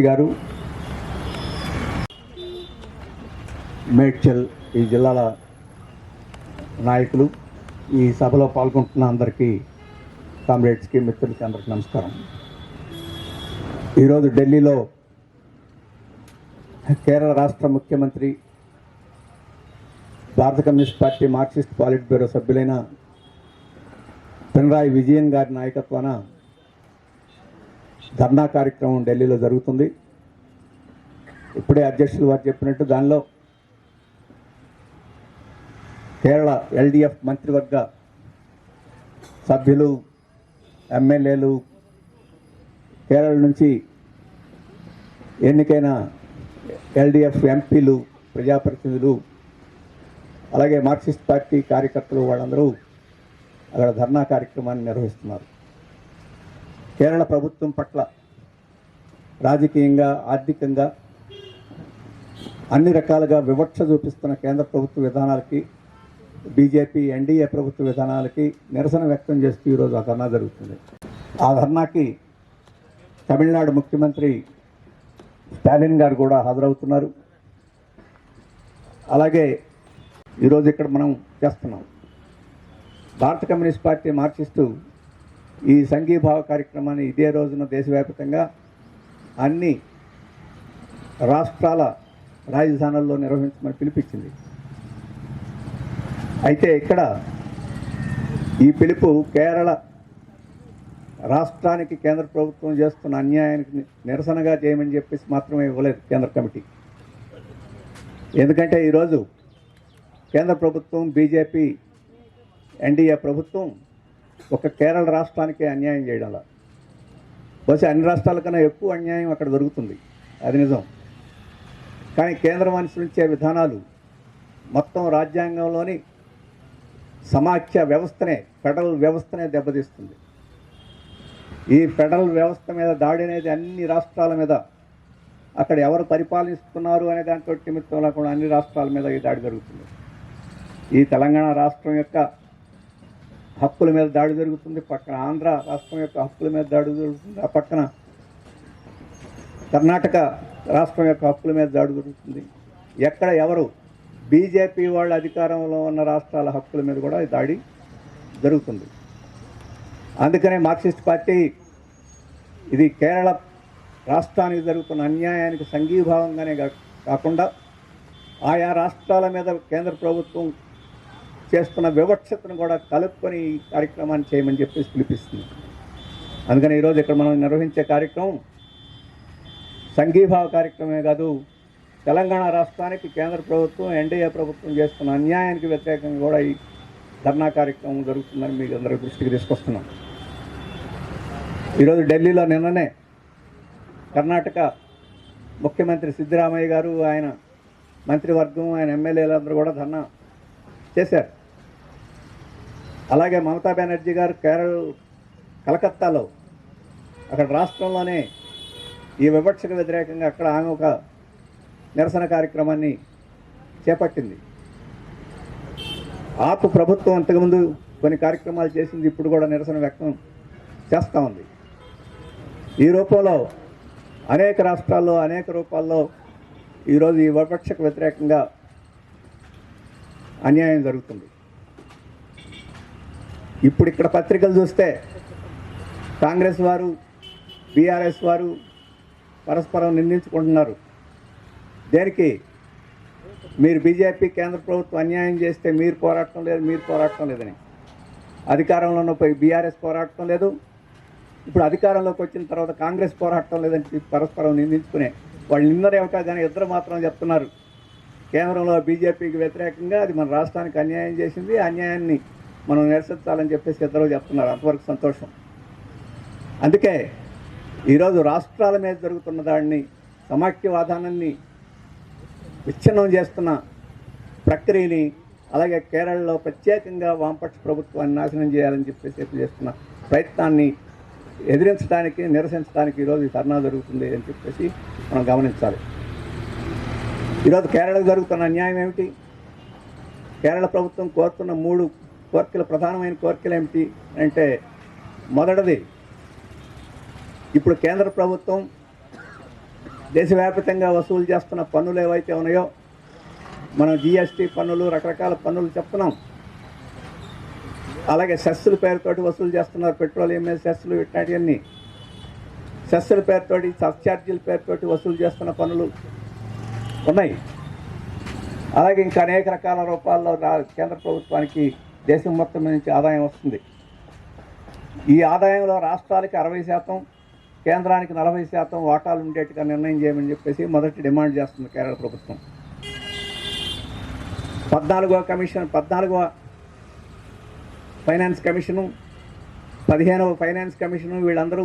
గారు. మేడ్చల్ ఈ జిల్లాల నాయకులు ఈ సభలో పాల్గొంటున్న అందరికీ కామ్రేడ్స్కి మిత్రులకి అందరికీ నమస్కారం. ఈరోజు ఢిల్లీలో కేరళ రాష్ట్ర ముఖ్యమంత్రి భారత communist party Marxist politburo సభ్యులైన పినరాయి విజయన్ గారి నాయకత్వాన ధర్నా కార్యక్రమం ఢిల్లీలో జరుగుతుంది. ఇప్పుడే అధ్యక్షులు వారు చెప్పినట్టు దానిలో కేరళ ఎల్డిఎఫ్ మంత్రివర్గ సభ్యులు ఎమ్మెల్యేలు కేరళ నుంచి ఎన్నికైన ఎల్డిఎఫ్ ఎంపీలు ప్రజాప్రతినిధులు అలాగే మార్క్సిస్ట్ పార్టీ కార్యకర్తలు వాళ్ళందరూ అక్కడ ధర్నా కార్యక్రమాన్ని నిర్వహిస్తున్నారు. కేరళ ప్రభుత్వం పట్ల రాజకీయంగా ఆర్థికంగా అన్ని రకాలుగా వివక్ష చూపిస్తున్న కేంద్ర ప్రభుత్వ విధానాలకి బీజేపీ ఎన్డీఏ ప్రభుత్వ విధానాలకి నిరసన వ్యక్తం చేస్తూ ఈరోజు ఆ ధర్నా జరుగుతుంది. ఆ ధర్నాకి తమిళనాడు ముఖ్యమంత్రి స్టాలిన్ గారు కూడా హాజరవుతున్నారు. అలాగే ఈరోజు ఇక్కడ మనం చేస్తున్నాం. భారత కమ్యూనిస్ట్ పార్టీ మార్చిస్తూ ఈ సంఘీభావ కార్యక్రమాన్ని ఇదే రోజున దేశవ్యాప్తంగా అన్ని రాష్ట్రాల రాజధానుల్లో నిర్వహించమని పిలిపించింది. అయితే ఇక్కడ ఈ పిలుపు కేరళ రాష్ట్రానికి కేంద్ర ప్రభుత్వం చేస్తున్న అన్యాయానికి నిరసనగా చేయమని చెప్పేసి మాత్రమే ఇవ్వలేదు కేంద్ర కమిటీ. ఎందుకంటే ఈరోజు కేంద్ర ప్రభుత్వం బీజేపీ ఎన్డీఏ ప్రభుత్వం ఒక కేరళ రాష్ట్రానికి అన్యాయం చేయడంలా. బహుశా అన్ని రాష్ట్రాల కన్నా ఎక్కువ అన్యాయం అక్కడ జరుగుతుంది. అది నిజం. కానీ కేంద్రం అనుసరించే విధానాలు మొత్తం రాజ్యాంగంలోని సమాఖ్య వ్యవస్థనే ఫెడరల్ వ్యవస్థనే దెబ్బతీస్తుంది. ఈ ఫెడరల్ వ్యవస్థ మీద దాడి అనేది అన్ని రాష్ట్రాల మీద అక్కడ ఎవరు పరిపాలిస్తున్నారు అనే దాంట్లో నిమిత్తం లేకుండా అన్ని రాష్ట్రాల మీద ఈ దాడి జరుగుతుంది. ఈ తెలంగాణ రాష్ట్రం యొక్క హక్కుల మీద దాడి జరుగుతుంది. పక్కన ఆంధ్ర రాష్ట్రం యొక్క హక్కుల మీద దాడి జరుగుతుంది. ఆ పక్కన కర్ణాటక రాష్ట్రం యొక్క హక్కుల మీద దాడి జరుగుతుంది. ఎక్కడ ఎవరు బీజేపీ వాళ్ళ అధికారంలో ఉన్న రాష్ట్రాల హక్కుల మీద కూడా దాడి జరుగుతుంది. అందుకనే మార్క్సిస్ట్ పార్టీ ఇది కేరళ రాష్ట్రానికి జరుగుతున్న అన్యాయానికి సంఘీభావంగానే కా- కాకుండా ఆయా రాష్ట్రాల మీద కేంద్ర ప్రభుత్వం చేస్తున్న వివక్షతను కూడా కలుపుకొని ఈ కార్యక్రమాన్ని చేయమని చెప్పేసి పిలిపిస్తుంది. అందుకని ఈరోజు ఇక్కడ మనం నిర్వహించే కార్యక్రమం సంఘీభావ కార్యక్రమే కాదు తెలంగాణ రాష్ట్రానికి కేంద్ర ప్రభుత్వం ఎన్డీఏ ప్రభుత్వం చేస్తున్న అన్యాయానికి వ్యతిరేకంగా కూడా ఈ ధర్నా కార్యక్రమం జరుగుతుందని మీకు అందరి దృష్టికి తీసుకొస్తున్నాం. ఈరోజు ఢిల్లీలో నిన్ననే కర్ణాటక ముఖ్యమంత్రి సిద్ధరామయ్య గారు ఆయన మంత్రివర్గం ఆయన ఎమ్మెల్యేలందరూ కూడా ధర్నా చేశారు. అలాగే మమతా బెనర్జీ గారు కేరళ కలకత్తాలో అక్కడ రాష్ట్రంలోనే ఈ వివక్షకు వ్యతిరేకంగా అక్కడ ఆమె ఒక నిరసన కార్యక్రమాన్ని చేపట్టింది. ఆపు ప్రభుత్వం అంతకుముందు కొన్ని కార్యక్రమాలు చేసింది ఇప్పుడు కూడా నిరసన వ్యక్తం చేస్తూ ఉంది. ఈ రూపంలో అనేక రాష్ట్రాల్లో అనేక రూపాల్లో ఈరోజు ఈ వివక్షకు వ్యతిరేకంగా అన్యాయం జరుగుతుంది. ఇప్పుడు ఇక్కడ పత్రికలు చూస్తే కాంగ్రెస్ వారు బీఆర్ఎస్ వారు పరస్పరం నిందించుకుంటున్నారు. దేనికి? మీరు బీజేపీ కేంద్ర ప్రభుత్వం అన్యాయం చేస్తే మీరు పోరాటం లేదు మీరు పోరాటం లేదని. అధికారంలో ఉన్నప్పుడు బీఆర్ఎస్ పోరాటం లేదు. ఇప్పుడు అధికారంలోకి వచ్చిన తర్వాత కాంగ్రెస్ పోరాటం లేదని చెప్పి పరస్పరం నిందించుకునే వాళ్ళు నిందరు ఏమిటా కానీ ఇద్దరు మాత్రం చెప్తున్నారు. కేంద్రంలో బీజేపీకి వ్యతిరేకంగా అది మన రాష్ట్రానికి అన్యాయం చేసింది. అన్యాయాన్ని మనం నిరసించాలని చెప్పేసి ఇద్దరు చెప్తున్నారు. అంతవరకు సంతోషం. అందుకే ఈరోజు రాష్ట్రాల మీద జరుగుతున్న దాన్ని సమాఖ్యవాదానాన్ని విచ్ఛిన్నం చేస్తున్న ప్రక్రియని అలాగే కేరళలో ప్రత్యేకంగా వామపక్ష ప్రభుత్వాన్ని నాశనం చేయాలని చెప్పేసి చేస్తున్న ప్రయత్నాన్ని ఎదిరించడానికి నిరసించడానికి ఈరోజు ఈ ధర్నా జరుగుతుంది అని చెప్పేసి మనం గమనించాలి. ఈరోజు కేరళకు జరుగుతున్న అన్యాయం ఏమిటి? కేరళ ప్రభుత్వం కోరుతున్న మూడు కోరికలు ప్రధానమైన కోరికలు ఏమిటి అంటే మొదటిది. ఇప్పుడు కేంద్ర ప్రభుత్వం దేశవ్యాప్తంగా వసూలు చేస్తున్న పన్నులు ఏవైతే ఉన్నాయో మనం జిఎస్టీ పన్నులు రకరకాల పన్నులు చెప్తున్నాం. అలాగే సెస్సుల పేరుతోటి వసూలు చేస్తున్నారు పెట్రోలియం మీద సెస్సులు ఇట్లాంటివన్నీ సెస్సుల పేరుతోటి సబ్ఛార్జీల పేరుతోటి వసూలు చేస్తున్న పనులు ఉన్నాయి. అలాగే ఇంకా అనేక రకాల రూపాల్లో కేంద్ర ప్రభుత్వానికి దేశం మొత్తం నుంచి ఆదాయం వస్తుంది. ఈ ఆదాయంలో రాష్ట్రాలకి అరవై శాతం కేంద్రానికి నలభై శాతం వాటాలు ఉండేట్టుగా నిర్ణయం చేయమని చెప్పేసి మొదటి డిమాండ్ చేస్తుంది కేరళ ప్రభుత్వం. పద్నాలుగో కమిషన్ పద్నాలుగో ఫైనాన్స్ కమిషను పదిహేనవ ఫైనాన్స్ కమిషను వీళ్ళందరూ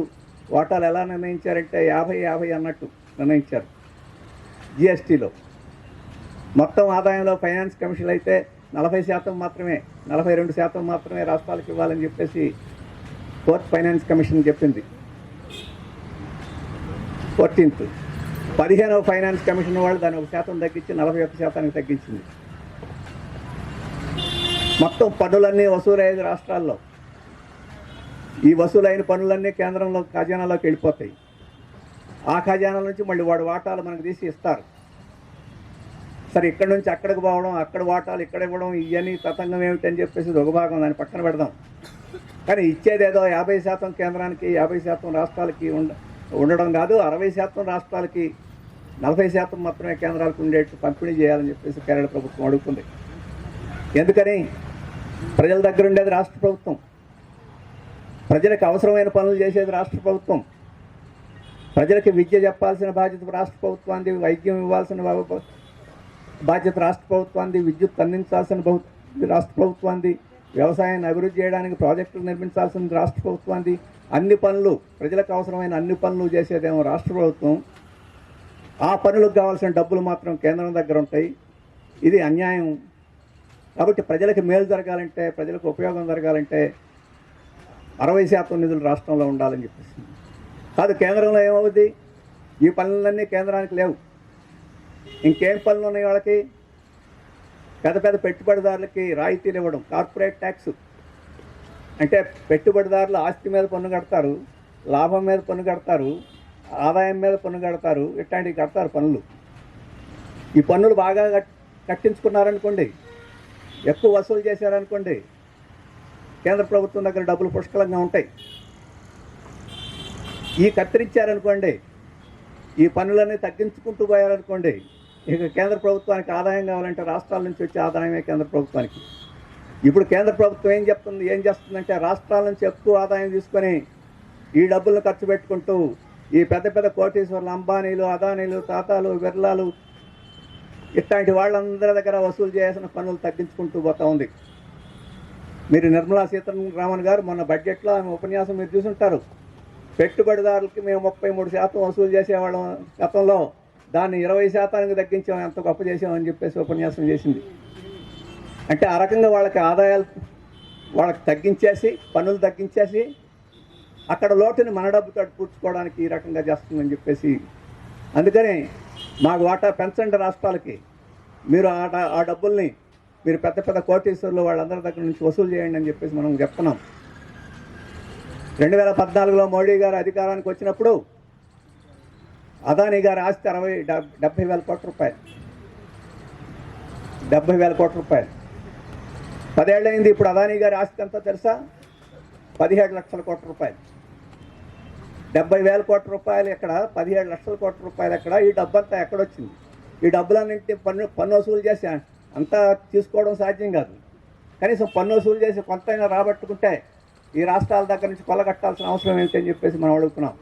వాటాలు ఎలా నిర్ణయించారంటే యాభై యాభై అన్నట్టు నిర్ణయించారు. జిఎస్టీలో. మొత్తం ఆదాయంలో ఫైనాన్స్ కమిషన్ అయితే నలభై శాతం మాత్రమే నలభై రెండు శాతం మాత్రమే రాష్ట్రాలకు ఇవ్వాలని చెప్పేసి ఫోర్త్ ఫైనాన్స్ కమిషన్ చెప్పింది. ఫోర్టీన్త్. పదిహేనవ ఫైనాన్స్ కమిషన్ వాళ్ళు దాన్ని ఒక శాతం తగ్గించి నలభై ఒక్క శాతానికి తగ్గించింది. మొత్తం పన్నులన్నీ వసూలయ్యేది రాష్ట్రాల్లో. ఈ వసూలైన పనులన్నీ కేంద్రంలో ఖజానాలోకి వెళ్ళిపోతాయి. ఆ ఖజానా నుంచి మళ్ళీ వాడు వాటాలు మనకు తీసి ఇస్తారు. సరే ఇక్కడ నుంచి అక్కడికి పోవడం అక్కడ వాటాలు ఇక్కడ ఇవ్వడం ఇవన్నీ తతంగం ఏమిటని చెప్పేసి ఒక భాగం దాన్ని పక్కన పెడదాం. కానీ ఇచ్చేదేదో యాభై శాతం కేంద్రానికి యాభై శాతం రాష్ట్రాలకి ఉండ ఉండడం కాదు అరవై శాతం రాష్ట్రాలకి నలభై శాతం మాత్రమే కేంద్రాలకు ఉండేట్టు పంపిణీ చేయాలని చెప్పేసి కేరళ ప్రభుత్వం అడుగుతుంది. ఎందుకని? ప్రజల దగ్గర ఉండేది రాష్ట్ర ప్రభుత్వం. ప్రజలకు అవసరమైన పనులు చేసేది రాష్ట్ర ప్రభుత్వం. ప్రజలకి విద్య చెప్పాల్సిన బాధ్యత రాష్ట్ర ప్రభుత్వానికి వైద్యం ఇవ్వాల్సిన బాధ్యత రాష్ట్ర ప్రభుత్వాన్ని విద్యుత్ అందించాల్సిన రాష్ట్ర ప్రభుత్వాన్ని వ్యవసాయాన్ని అభివృద్ధి చేయడానికి ప్రాజెక్టులు నిర్మించాల్సిన రాష్ట్ర ప్రభుత్వాన్ని అన్ని పనులు ప్రజలకు అవసరమైన అన్ని పనులు చేసేదేమో రాష్ట్ర ప్రభుత్వం. ఆ పనులకు కావాల్సిన డబ్బులు మాత్రం కేంద్రం దగ్గర ఉంటాయి. ఇది అన్యాయం. కాబట్టి ప్రజలకు మేలు జరగాలంటే ప్రజలకు ఉపయోగం జరగాలంటే అరవై శాతం నిధులు రాష్ట్రంలో ఉండాలని చెప్పేసి. కాదు కేంద్రంలో ఏమవుద్ది? ఈ పనులన్నీ కేంద్రానికి లేవు. ఇంకేం పనులు ఉన్నాయి వాళ్ళకి? పెద్ద పెద్ద పెట్టుబడిదారులకి రాయితీలు ఇవ్వడం కార్పొరేట్ ట్యాక్స్. అంటే పెట్టుబడిదారులు ఆస్తి మీద పన్ను కడతారు లాభం మీద పన్ను కడతారు ఆదాయం మీద పన్ను కడతారు ఇట్లాంటివి కడతారు పన్నులు ఈ పన్నులు బాగా కట్- కట్టించుకున్నారనుకోండి ఎక్కువ వసూలు చేశారనుకోండి కేంద్ర ప్రభుత్వం దగ్గర డబ్బులు పుష్కలంగా ఉంటాయి. ఈ కత్తిరించారనుకోండి ఈ పనులన్నీ తగ్గించుకుంటూ పోయారనుకోండి ఇక కేంద్ర ప్రభుత్వానికి ఆదాయం కావాలంటే రాష్ట్రాల నుంచి వచ్చే ఆదాయమే కేంద్ర ప్రభుత్వానికి. ఇప్పుడు కేంద్ర ప్రభుత్వం ఏం చెప్తుంది? ఏం చేస్తుందంటే రాష్ట్రాల నుంచి ఎక్కువ ఆదాయం తీసుకొని ఈ డబ్బులను ఖర్చు పెట్టుకుంటూ ఈ పెద్ద పెద్ద కోటేశ్వర్లు అంబానీలు అదానీలు తాతాలు బిర్లాలు ఇట్లాంటి వాళ్ళందరి దగ్గర వసూలు చేయాల్సిన పనులు తగ్గించుకుంటూ పోతా ఉంది. మీరు నిర్మలా సీతారామన్ గారు మొన్న బడ్జెట్లో ఆమె ఉపన్యాసం మీరు చూసుంటారు. పెట్టుబడిదారులకి మేము ముప్పై మూడు శాతం వసూలు చేసేవాళ్ళం గతంలో. దాన్ని ఇరవై శాతానికి తగ్గించాం ఎంత గొప్ప చేసామని చెప్పేసి ఉపన్యాసం చేసింది. అంటే ఆ రకంగా వాళ్ళకి ఆదాయాలు వాళ్ళకి తగ్గించేసి పన్నులు తగ్గించేసి అక్కడ లోటుని మన డబ్బుతో పూడ్చుకోవడానికి ఈ రకంగా చేస్తుందని చెప్పేసి. అందుకని మాకు వాటా పెంచండి రాష్ట్రాలకి మీరు ఆ డ- ఆ డబ్బుల్ని మీరు పెద్ద పెద్ద కోటేశ్వర్లు వాళ్ళందరి దగ్గర నుంచి వసూలు చేయండి అని చెప్పేసి మనం చెప్తున్నాం. రెండు వేల పద్నాలుగులో మోడీ గారు అధికారానికి వచ్చినప్పుడు అదానీ గారి ఆస్తి అరవై డెబ్బై వేల కోట్ల రూపాయలు. డెబ్బై వేల కోట్ల రూపాయలు. పదేళ్ళైంది ఇప్పుడు అదానీ గారి ఆస్తి ఎంతో తెలుసా? పదిహేడు లక్షల కోట్ల రూపాయలు. డెబ్బై వేల కోట్ల రూపాయలు ఇక్కడ పదిహేడు లక్షల కోట్ల రూపాయలు ఎక్కడ? ఈ డబ్బంతా ఎక్కడొచ్చింది? ఈ డబ్బులన్నింటినీ పన్ను పన్ను వసూలు చేసి అంతా తీసుకోవడం సాధ్యం కాదు. కనీసం పన్ను వసూలు చేసి కొంతైనా రాబట్టుకుంటే ఈ రాష్ట్రాల దగ్గర నుంచి కొలగట్టాల్సిన అవసరం ఏంటి అని చెప్పేసి మనం అడుగుతున్నాం.